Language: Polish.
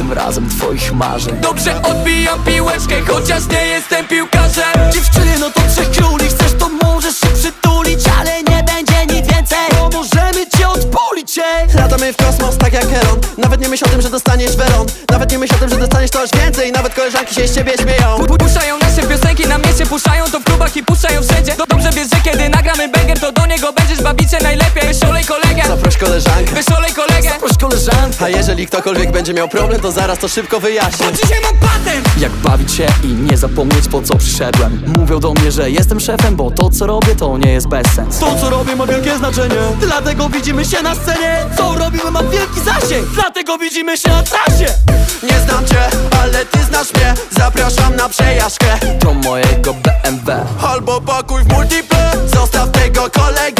tym razem twoich marzeń. Dobrze odbijam piłeczkę, chociaż nie jestem piłkarzem. Dziewczyny, no to trzech króli Chcesz to możesz się przytulić Ale nie będzie nic więcej. Bo możemy cię odpulić, ej. Latamy w kosmos tak jak Elon. Nawet nie myśl o tym, że dostaniesz weron Nawet nie myśl o tym, że dostaniesz coś więcej. Nawet koleżanki się z ciebie śmieją. Pu- Puszczają nasze piosenki na mieście, puszczają to w klubach i puszczają wszędzie. Do- Dobrze wiesz, że kiedy nagramy banger, to do niego będziesz bawić się najlepiej. Wyszolej kolegę, Zaproś koleżankę. Wyszolej zaproś koleżankę. A jeżeli ktokolwiek będzie miał problem, to zaraz to szybko wyjaśnię. Bo dzisiaj mam patent! Jak bawić się i nie zapomnieć po co przyszedłem. Mówią do mnie, że jestem szefem, bo to co robię to nie jest bez sens To co robię ma wielkie znaczenie. Dlatego widzimy się na scenie. Co robimy ma wielki zasięg. Dlatego widzimy się na trasie. Nie znam cię, ale ty znasz mnie. Zapraszam na przejażdżkę. Do mojego BMW Albo pakuj w multiple. Zostaw tego kolegę.